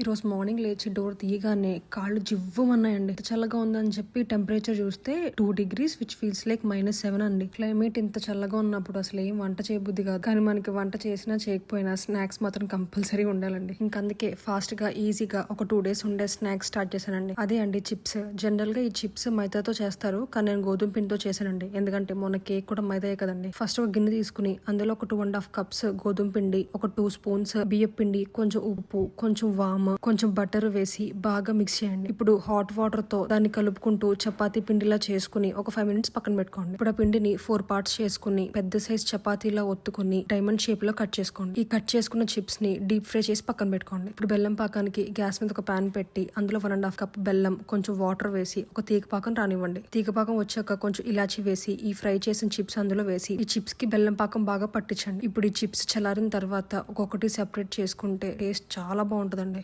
ఈరోజు మార్నింగ్ లేచి డోర్ తీయగానే కాళ్ళు జివ్వమన్నాయండి. ఎంత చల్లగా ఉందని చెప్పి టెంపరేచర్ చూస్తే two degrees which feels like minus seven అండి. క్లైమేట్ ఇంత చల్లగా ఉన్నప్పుడు అసలు ఏం వంట చేయబుద్ది కాదు. కానీ మనకి వంట చేసినా చేయకపోయినా స్నాక్స్ మాత్రం కంపల్సరీ ఉండాలండి. ఇంక అందుకే ఫాస్ట్గా ఈజీగా ఒక టూ డేస్ ఉండే స్నాక్స్ స్టార్ట్ చేశానండి. అదే అండి చిప్స్ జనరల్గా ఈ చిప్స్ మైదాతో చేస్తారు కానీ నేను గోధుమ పిండితో చేశానండి. ఎందుకంటే మొన్న కేక్ కూడా మైదాయే కదండి. ఫస్ట్ ఒక గిన్నె తీసుకుని అందులో ఒక టూ అండ్ హాఫ్ కప్స్ గోధుమ పిండి ఒక టూ స్పూన్స్ బియ్యం పిండి కొంచెం ఉప్పు కొంచెం వామ్ కొంచెం బటర్ వేసి బాగా మిక్స్ చేయండి. ఇప్పుడు హాట్ వాటర్తో దాన్ని కలుపుకుంటూ చపాతీ పిండిలా చేసుకుని ఒక ఫైవ్ మినిట్స్ పక్కన పెట్టుకోండి. ఇప్పుడు ఆ పిండిని ఫోర్ పార్ట్స్ చేసుకుని పెద్ద సైజ్ చపాతీలా ఒత్తుకుని డైమండ్ షేప్లో కట్ చేసుకోండి. ఈ కట్ చేసుకున్న చిప్స్ని డీప్ ఫ్రై చేసి పక్కన పెట్టుకోండి. ఇప్పుడు బెల్లం పాకానికి గ్యాస్ మీద ఒక పాన్ పెట్టి అందులో వన్ అండ్ హాఫ్ కప్ బెల్లం కొంచెం వాటర్ వేసి ఒక తీగ పాకం రానివ్వండి. తీగ పాకం వచ్చాక కొంచెం ఇలాచి వేసి ఈ ఫ్రై చేసిన చిప్స్ అందులో వేసి ఈ చిప్స్కి బెల్లం పాకం బాగా పట్టించండి. ఇప్పుడు ఈ చిప్స్ చల్లారిన తర్వాత ఒక్కొక్కటి సెపరేట్ చేసుకుంటే టేస్ట్ చాలా బాగుంటుందండి.